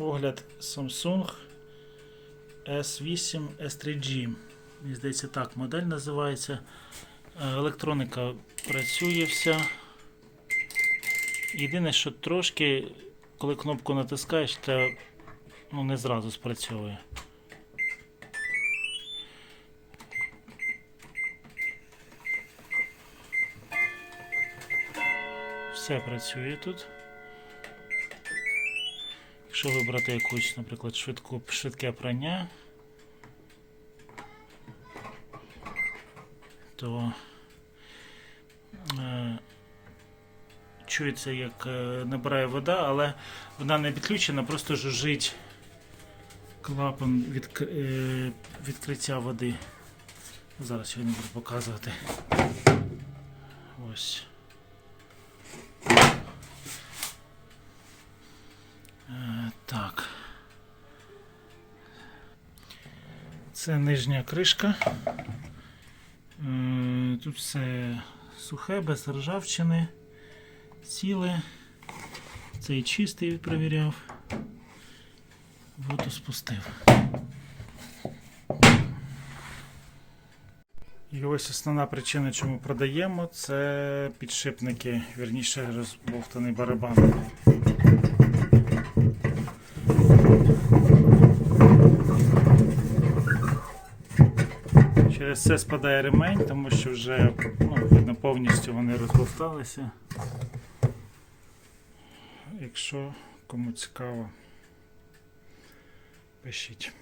Огляд Samsung S8 S3G. Мені здається, так модель називається. Е, Електроніка працює вся. Єдине, що трошки, коли кнопку натискаєш, то ну, не зразу спрацьовує. Все працює тут. Якщо вибрати якусь, наприклад, швидку, швидке прання, то е, чується, як е, набирає вода, але вона не підключена, просто жужжить клапан від, е, відкриття води. Зараз я не буду показувати. Ось. Це нижня кришка. Е, Тут все сухе, без ржавчини, ціле. Цей чистий перевіряв. Воду спустив. І ось основна причина, чому продаємо, це підшипники, вірніше розбовтаний барабан. Через це спадає ремень, тому що вже ну, видно, повністю вони розбовталися. Якщо кому цікаво, пишіть.